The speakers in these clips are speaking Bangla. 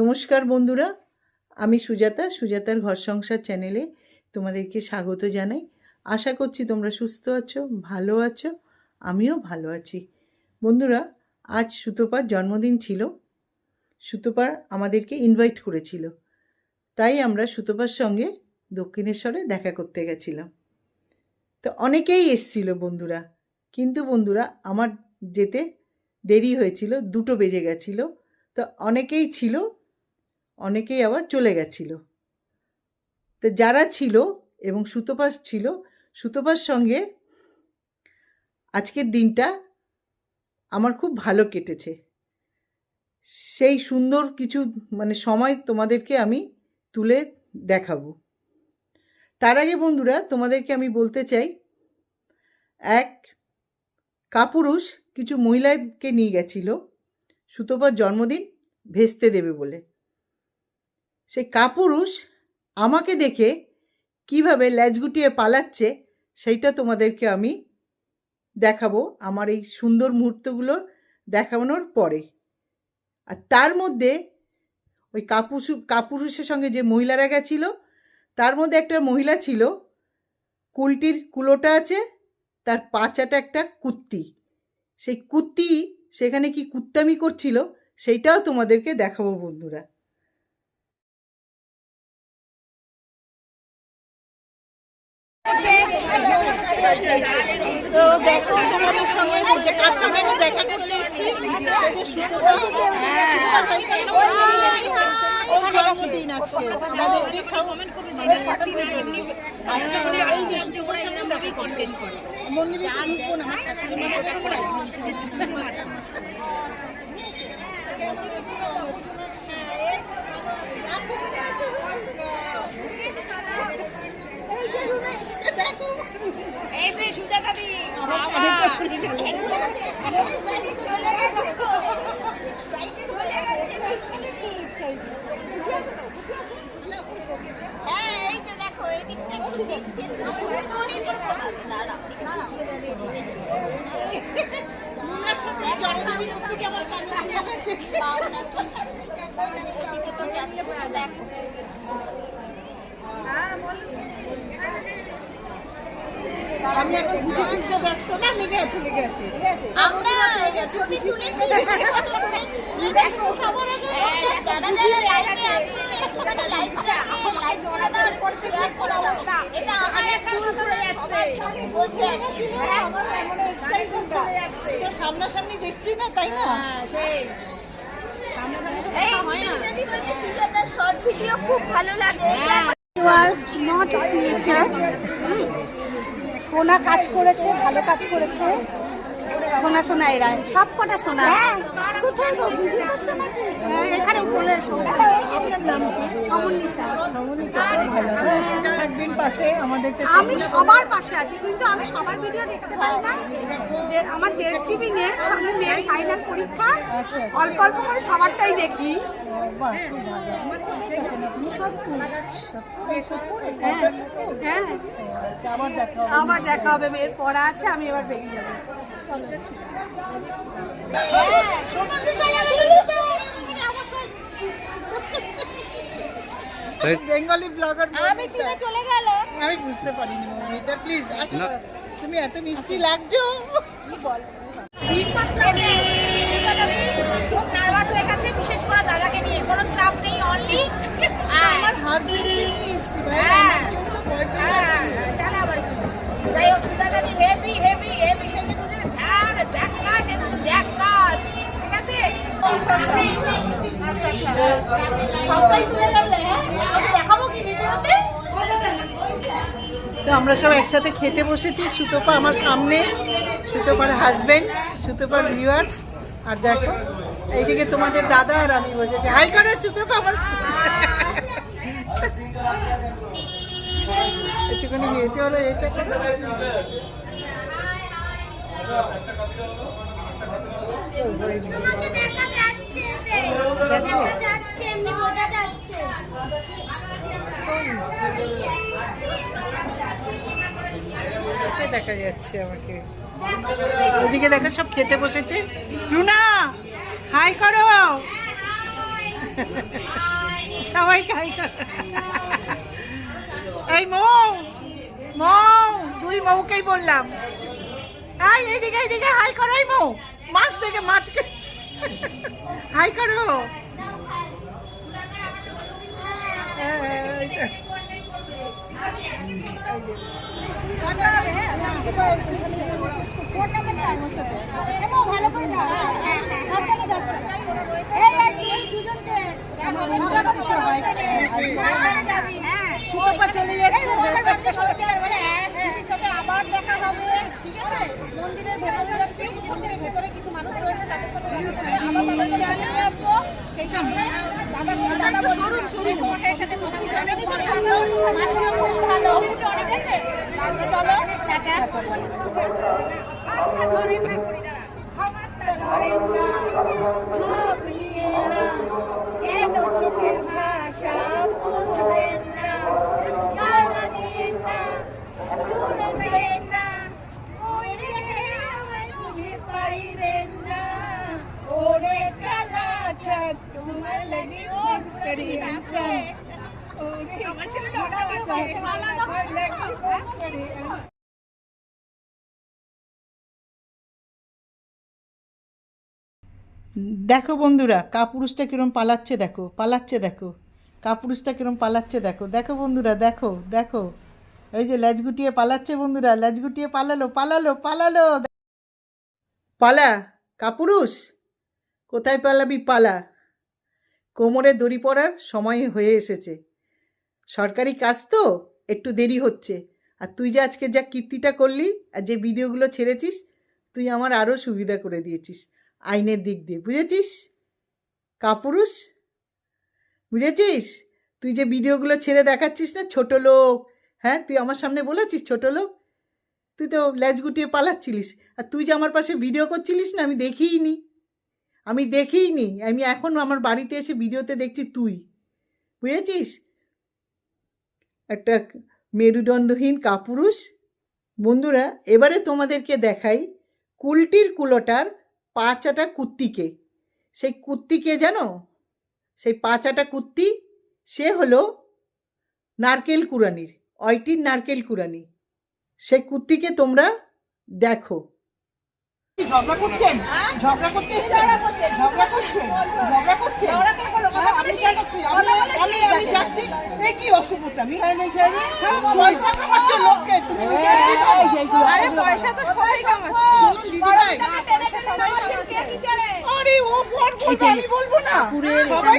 নমস্কার বন্ধুরা, আমি সুজাতা, সুজাতার ঘর সংসার চ্যানেলে তোমাদেরকে স্বাগত জানাই। আশা করছি তোমরা সুস্থ আছো, ভালো আছো, আমিও ভালো আছি। বন্ধুরা, আজ সুতোপার জন্মদিন ছিল। সুতোপার আমাদেরকে ইনভাইট করেছিল। তাই আমরা সুতোপার সঙ্গে দক্ষিণেশ্বরে দেখা করতে গেছিলাম। তো অনেকেই এসছিল বন্ধুরা, কিন্তু বন্ধুরা, আমার যেতে দেরি হয়েছিল, দুটো বেজে গেছিল। তো অনেকেই ছিল অনেকেই আবার চলে গেছিল। তো যারা ছিল এবং সুতোপাস ছিল সুতোপার সঙ্গে আজকের দিনটা আমার খুব ভালো কেটেছে। সেই সুন্দর কিছু মানে সময় তোমাদেরকে আমি তুলে দেখাবো। তার আগে বন্ধুরা, তোমাদেরকে আমি বলতে চাই, এক কাপুরুষ কিছু মহিলাকে নিয়ে গেছিল। সুতোপার জন্মদিন ভেস্তে দেবে বলে। সেই কাপুরুষ আমাকে দেখে কীভাবে ল্যাজ গুটিয়ে পালাচ্ছে, সেইটা তোমাদেরকে আমি দেখাবো আমার এই সুন্দর মুহূর্তগুলো দেখানোর পরে। আর তার মধ্যে ওই কাপুরুষ, কাপুরুষের সঙ্গে যে মহিলারা গেছিল, তার মধ্যে একটা মহিলা ছিল, কুলটির কুলোটা আছে, তার পাচাটা একটা কুত্তি। সেই কুত্তি সেখানে কি কুত্তামি করছিল, সেইটাও তোমাদেরকে দেখাবো বন্ধুরা। তো দেখো করতে মানে মন্দিরে মা দেখা হ্যাঁ এই যে দেখো এদিক থেকে একটু দেখছি মনে করতে হবে দাঁড়াও পাওনা ওদিকে তো যাচ্ছে না, দেখো আমি এখন বুঝে বুঝতে ব্যস্ত না লেগে আছে লেগে আছে। আমরা ছবি তুলেছি সবার আগে যারা যারা লাইভে আছে একটুখানি লাইভটাকে লাইভ করে দাও শেয়ার করে দাও এটা আমার একটা করে যাচ্ছে। বলছে তো সামনাসামনি দেখছি না তাই সুজাতার শর্ট ভিডিও খুব ভালো লাগে। was not creator. সোনা কাজ করেছে ভালো কাজ করেছে। সোনা সোনা এরা। সব কটা সোনা। কোথায় করছ নাকি? হ্যাঁ, এখানে চলে এসো। আমি সবার পাশে আছি কিন্তু আমি সবার ভিডিও দেখতে পাই না। যে- আমার দেড় জিবি নেট সঙ্গে মেয়ের ফাইনাল পরীক্ষা। অল্প অল্প করে সবারটাই দেখি। হ্যাঁ হ্যাঁ আবার দেখা হবে। মেয়ের পড়া আছে আমি এবার বেরিয়ে যাব। বেঙ্গলি ব্লগার আমি চিনে চলে গেল। আমি বুঝতে পারিনি মৌমিতা প্লিজ আচ্ছা তুমি এত মিষ্টি লাগছো। খুব নার্ভাস হয়ে গেছে বিশেষ করে দাদাকে নিয়ে। কোনো চাপ নেই অনলি আমার ভাই হ্যাঁ। আমার কেউ তো ভয় পেয়ে যাচ্ছে। যাই হোক সুদাদাদি হেভি হেভি হেভি সেজে বুঝে ঝাড় ঝাক্কাস এসে ঝাক্কাস ঠিক আছে? সবাই তুলে গেলে আমি দেখাবো কি ভিডিওতে তো আমরা সব একসাথে খেতে বসেছি সুতপা আমার সামনে সুতপার হাজবেন্ড সুতপার ভিউয়ার্স আর দেখো এইদিকে তোমাদের দাদা আর আমি বসেছি। হাই করে সুতপা আমার একটুখানি বিয়েতে হলো এটা দেখা যাচ্ছে আমাকে। ওদিকে দেখো, সব খেতে বসেছে। রুনা, হাই করো। সবাইকে হাই কর। এই মৌ মৌ, দুই মৌকেই বললাম। হাই, এইদিকে এইদিকে, হাই করো এই মৌ। মাছ দেখে মাছকে হাই করো। ভালো করে দাও খরচাটা দশ টাকা এই এই দুজনকে সুতপা চলে যাচ্ছে সাথে আবার দেখা হবে ঠিক আছে মন্দিরের ভেতরে যাচ্ছি মন্দিরের ভেতরে কিছু মানুষ রয়েছে তাদের সাথে দেখা করতে আবার তাদের সাথে চলে আসব সেই কারণে দাদার সাথে দাদা সরুন সরুন মশাইয়ের সাথে কথা বলে আমি চলে আসব মাসিমা খুব ভালো অনেক আছে তাহলে চলো টাটা হাতটা ধরেন না করি দাঁড়া হাতটা ধরেন না ও প্রিয়া কেন ভাষা বুঝেন না জ্বালানিয়েন না দূরে যেন না ওরে আমার খুঁজে পাইরেন না ওরে কালা চাঁদ তোমার লাগি আমার ছেলেটা আলাদা দেখো বন্ধুরা কাপুরুষটা কিরম পালাচ্ছে দেখো পালাচ্ছে দেখো কাপুরুষটা কিরম পালাচ্ছে দেখো। দেখো বন্ধুরা দেখো দেখো। এই যে ল্যাজ গুটিয়ে পালাচ্ছে বন্ধুরা ল্যাজ গুটিয়ে পালালো পালালো পালালো। পালা কাপুরুষ কোথায় পালাবি পালা। কোমরে দড়ি পড়ার সময় হয়ে এসেছে। সরকারি কাজ তো, একটু দেরি হচ্ছে। আর তুই যে আজকে যা কীর্তিটা করলি আর যে ভিডিওগুলো ছেড়েছিস, তুই আমার আরও সুবিধা করে দিয়েছিস, আইনের দিক দিয়ে। বুঝেছিস? কাপুরুষ? বুঝেছিস? তুই যে ভিডিওগুলো ছেড়ে দেখাচ্ছিস না, ছোট লোক। হ্যাঁ তুই আমার সামনে বলেছিস ছোট লোক? তুই তো ল্যাজ গুটিয়ে পালাচ্ছিলিস। আর তুই যে আমার পাশে ভিডিও করছিলিস না, আমি দেখিই নি আমি দেখিই নি আমি এখন আমার বাড়িতে এসে ভিডিওতে দেখছি তুই। বুঝেছিস? একটা মেরুদণ্ডহীন কাপুরুষ। বন্ধুরা, এবারে তোমাদেরকে দেখাই কুলটির কুলোটার পাঁচাটা কুত্তিকে। সেই কুত্তিকে জানো? সেই পাঁচাটা কুত্তি, সে হলো নারকেল কুরানির অয়টির নারকেল কুরানি সেই কুত্তিকে তোমরা দেখো। ঝগড়া করছেন? ঝগড়া করতে ঝগড়া করছেন? ঝগড়া করছেন? আমি আমি- আমি আমি যাচ্ছি। এ কি অসুবিধা? আমি পয়সা কামাচ্ছে লোককে। তুমি আরে পয়সা তো সবাই আরে ও ফোন বলবে আমি বলব না। সবাই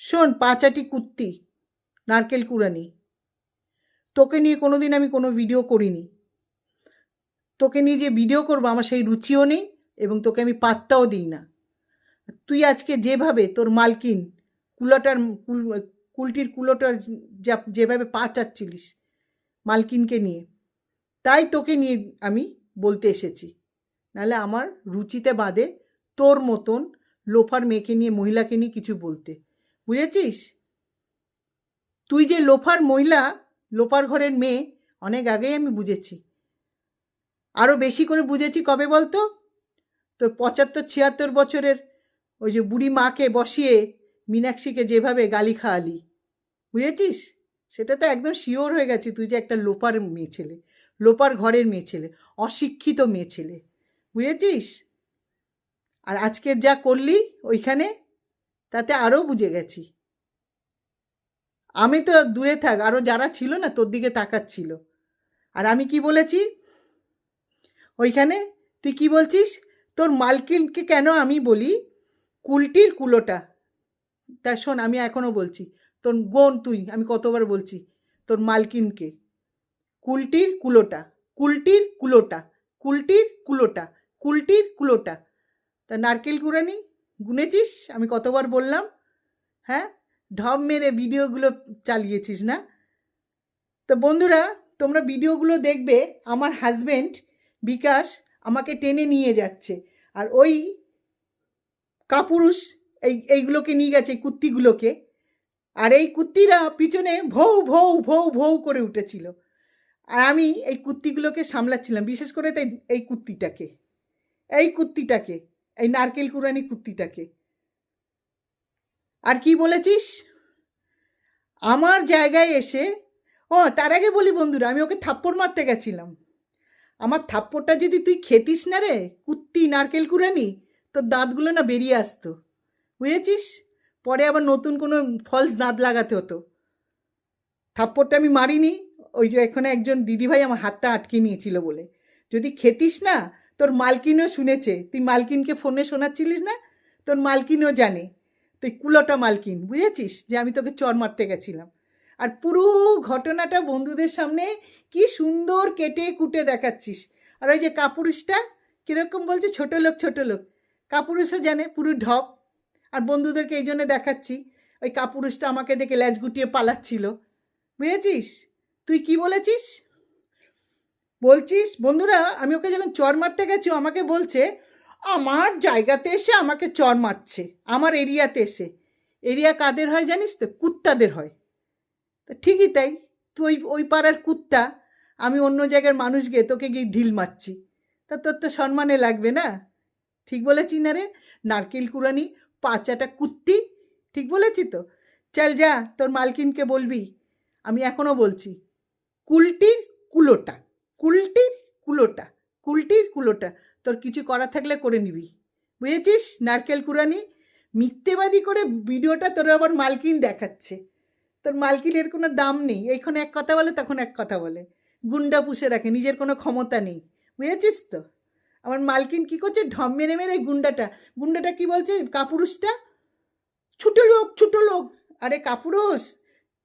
শোন পাঁচাটি কুত্তি নারকেল কুড়ানি। তোকে নিয়ে কোনো দিন আমি কোনো ভিডিও করিনি। তোকে নিয়ে যে ভিডিও করব, আমার সেই রুচিও নেই এবং তোকে আমি পাত্তাও দিই না। তুই আজকে যেভাবে তোর মালকিন কুলোটার, কুল, কুলটির কুলোটার যা, যেভাবে পা চাচ্ছিলিস মালকিনকে নিয়ে, তাই তোকে নিয়ে আমি বলতে এসেছি। নাহলে আমার রুচিতে বাদে তোর মতন লোফার মেয়েকে নিয়ে, মহিলাকে নিয়ে কিছু বলতে। বুঝেছিস? তুই যে লোফার মহিলা লোপার ঘরের মেয়ে, অনেক আগেই আমি বুঝেছি। আরও বেশি করে বুঝেছি কবে বলতো? তোর পঁচাত্তর, ছিয়াত্তর বছরের ওই যে বুড়ি মাকে বসিয়ে মীনাক্ষীকে যেভাবে গালি খাওয়ালি। বুঝেছিস? সেটা তো একদম শিওর হয়ে গেছে তুই যে একটা লোপার মেয়ে ছেলে, লোপার ঘরের মেয়ে ছেলে, অশিক্ষিত মেয়ে ছেলে। বুঝেছিস? আর আজকের যা করলি ওইখানে, তাতে আরও বুঝে গেছি। আমি তো দূরে থাক আরও যারা ছিল না তোর দিকে তাকাচ্ছিল। আর আমি কি বলেছি? ওইখানে তুই কি বলছিস? তোর মালকিনকে কেন আমি বলি? কুলটির কুলোটা। তা শোন, আমি এখনও বলছি, তোর বোন তুই, আমি কতবার বলছি, তোর মালকিনকে। কুলটির কুলোটা কুলটির কুলোটা কুলটির কুলোটা কুলটির কুলোটা। তা নারকেল কুড়ানি, গুনেছিস? আমি কতবার বললাম? হ্যাঁ? ঢপ মেরে ভিডিওগুলো চালিয়েছিস না? তো বন্ধুরা, তোমরা ভিডিওগুলো দেখবে, আমার হাজবেন্ড বিকাশ আমাকে টেনে নিয়ে যাচ্ছে। আর ওই কাপুরুষ এই, এইগুলোকে নিয়ে গেছে কুত্তিগুলোকে। আর এই কুত্তিরা পিছনে ভৌ ভৌ ভৌ ভৌ করে উঠেছিল। আর আমি এই কুত্তিগুলোকে সামলাচ্ছিলাম, বিশেষ করে তাই, এই কুত্তিটাকে। এই কুত্তিটাকে, এই নারকেল কুরানি কুত্তিটাকে। আর কি বলেছিস? আমার জায়গায় এসে, ও, তার আগে বলি বন্ধুরা, আমি ওকে থাপ্পড় মারতে গেছিলাম। আমার থাপ্পড়টা যদি তুই খেতিস না রে, কুত্তি, নারকেল কুড়ানি, তোর দাঁতগুলো না বেরিয়ে আসতো। বুঝেছিস? পরে আবার নতুন কোনো ফলস দাঁত লাগাতে হতো। থাপ্পড়টা আমি মারিনি, ওই যে এখানে একজন দিদিভাই আমার হাতটা আটকে নিয়েছিল বলে। যদি খেতিস না, তোর মালকিনও শুনেছে। তুই মালকিনকে ফোনে শোনাচ্ছিলিস না? তোর মালকিনও জানে। তুই কুলোটা মালকিন, বুঝেছিস? যে আমি তোকে চর মারতে গেছিলাম। আর পুরো ঘটনাটা বন্ধুদের সামনে কি সুন্দর কেটে কুটে দেখাচ্ছিস। আর ওই যে কাপুরুষটা, কীরকম বলছে? ছোট লোক ছোট লোক। কাপুরুষও জানে, পুরো ঢপ। আর বন্ধুদেরকে এই জন্য দেখাচ্ছি, ওই কাপুরুষটা আমাকে দেখে ল্যাজ গুটিয়ে পালাচ্ছিল। বুঝেছিস? তুই কি বলেছিস? বলছিস, বন্ধুরা, আমি ওকে যখন চর মারতে গেছি আমাকে বলছে আমার জায়গাতে এসে আমাকে চর মারছে, আমার এরিয়াতে এসে। এরিয়া কাদের হয় জানিস তো? কুত্তাদের হয়। তা ঠিকই তাই। তুই ওই পাড়ার কুত্তা, আমি অন্য জায়গার মানুষ গিয়ে তোকে গিয়ে ঢিল মারছি। তা তোর তো সম্মানে লাগবে না? ঠিক বলেছি না রে? নারকেল কুরানি পাচাটা কুত্তি, ঠিক বলেছি তো? চল যা, তোর মালকিনকে বলবি। আমি এখনও বলছি, কুলটির কুলোটা কুলটির কুলোটা। কুলটির কুলোটা তোর কিছু করা থাকলে করে নিবি। বুঝেছিস? নারকেল কুরানি মিথ্যেবাদী করে ভিডিওটা তোর আবার মালকিন দেখাচ্ছে। তোর মালকিনের কোনো দাম নেই। এইখানে এক কথা বলে, তখন এক কথা বলে। গুন্ডা পুষে রাখে, নিজের কোনো ক্ষমতা নেই। বুঝেছিস তো? আমার মালকিন কি করছে? ঢম মেরে মেরে গুন্ডাটা। গুন্ডাটা কি বলছে? কাপুরুষটা? ছোটো লোক ছোটো লোক। আরে কাপুরুষ,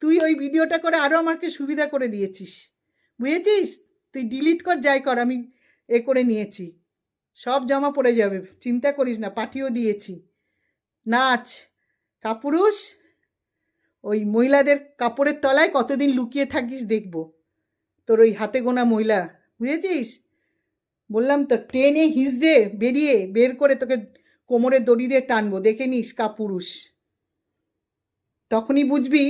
তুই ওই ভিডিওটা করে আরও আমাকে সুবিধা করে দিয়েছিস। বুঝেছিস? তুই ডিলিট কর, যাই কর। আমি এ করে নিয়েছি। সব জমা পড়ে যাবে, চিন্তা করিস না, পাঠিয়েও দিয়েছি। নাচ, কাপুরুষ, ওই মহিলাদের কাপড়ের তলায় কতদিন লুকিয়ে থাকিস দেখব। তোর ওই হাতে গোনা মহিলা, বুঝেছিস? বললাম তো ট্রেনে হিসড়ে বেরিয়ে বের করে তোকে কোমরে দড়ি দিয়ে টানবো, দেখে নিস কাপুরুষ। তখনই বুঝবি,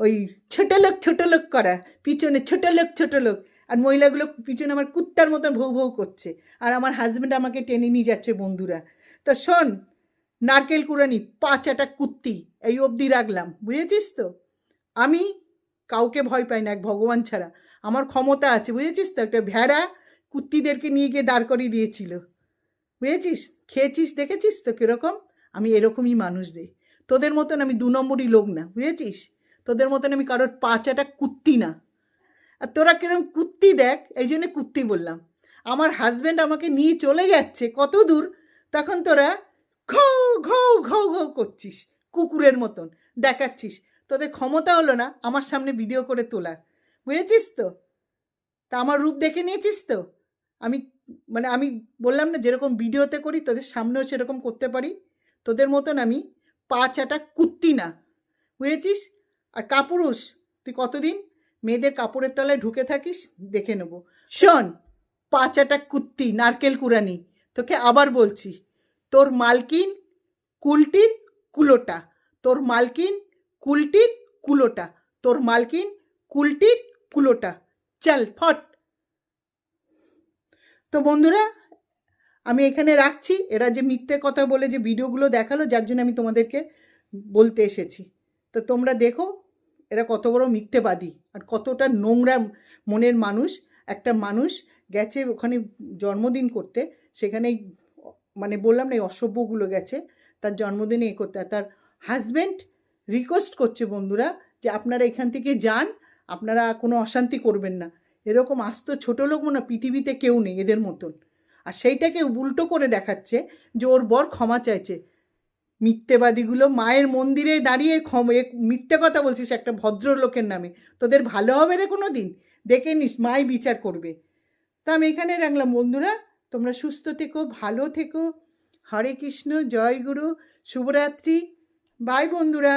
ওই ছোট লোক ছোট লোক করা, পিছনে ছোট লোক ছোট লোক আর মহিলাগুলো পিছনে আমার কুত্তার মতো ভৌ ভৌ করছে। আর আমার হাজব্যান্ড আমাকে টেনে নিয়ে যাচ্ছে বন্ধুরা। তো শোন, নারকেল কুড়ানি পাঁচাটা কুত্তি, এই অবধি রাখলাম, বুঝেছিস তো? আমি কাউকে ভয় পাই না, এক ভগবান ছাড়া। আমার ক্ষমতা আছে, বুঝেছিস তো? একটা ভেড়া কুত্তিদেরকে নিয়ে গিয়ে দাঁড় করিয়ে দিয়েছিল। বুঝেছিস? খেয়েছিস, দেখেছিস তো কীরকম? আমি এরকমই মানুষ রে। তোদের মতন আমি দু নম্বরই লোক না, বুঝেছিস? তোদের মতন আমি কারোর পাঁচাটা কুত্তি না। আর তোরা কিরম কুত্তি দেখ, এই জন্য কুত্তি বললাম। আমার হাজব্যান্ড আমাকে নিয়ে চলে যাচ্ছে কত দূর, তখন তোরা ঘৌ ঘৌ ঘৌ ঘৌ করছিস কুকুরের মতন, দেখাচ্ছিস। তোদের ক্ষমতা হলো না আমার সামনে ভিডিও করে তোলার, বুঝেছিস তো? তা আমার রূপ দেখে নিয়েছিস তো? আমি মানে আমি বললাম না যেরকম ভিডিওতে করি, তোদের সামনেও সেরকম করতে পারি। তোদের মতন আমি পা চাটা কুত্তি না, বুঝেছিস? আর কাপুরুষ, তুই কতদিন মেয়েদের কাপড়ের তলায় ঢুকে থাকিস, দেখে নেব। শোন, পাঁচাটা কুত্তি, নারকেল কুরানি তোকে আবার বলছি, তোর মালকিন কুলটির কুলোটা, তোর মালকিন কুলটির কুলোটা, তোর মালকিন কুলটির কুলোটা, চল ফট। তো বন্ধুরা, আমি এখানে রাখছি, এরা যে মিথ্যে কথা বলে যে ভিডিওগুলো দেখাল, যার জন্য আমি তোমাদেরকে বলতে এসেছি। তো তোমরা দেখো এরা কত বড় মিথ্যেবাদী আর কতটা নোংরা মনের মানুষ। একটা মানুষ গেছে ওখানে জন্মদিন করতে, সেখানে মানে বললাম না এই অসভ্যগুলো গেছে, তার জন্মদিনে এ করতে। তার হাজব্যান্ড রিকোয়েস্ট করছে বন্ধুরা যে আপনারা এখান থেকে যান, আপনারা কোনো অশান্তি করবেন না। এরকম আস্ত ছোটো লোক মনে পৃথিবীতে কেউ নেই এদের মতন। আর সেইটাকে উল্টো করে দেখাচ্ছে যে ওর বর ক্ষমা চাইছে। মিথ্যেবাদীগুলো মায়ের মন্দিরে দাঁড়িয়ে মিথ্যে কথা বলছিস একটা ভদ্রলোকের নামে। তোদের ভালো হবে রে কোনো দিন দেখে নিস, মাই বিচার করবে। তা আমি এখানে রাখলাম। বন্ধুরা, তোমরা সুস্থ থেকো, ভালো থেকো। হরে কৃষ্ণ, জয় গুরু, শুভরাত্রি। বাই বন্ধুরা।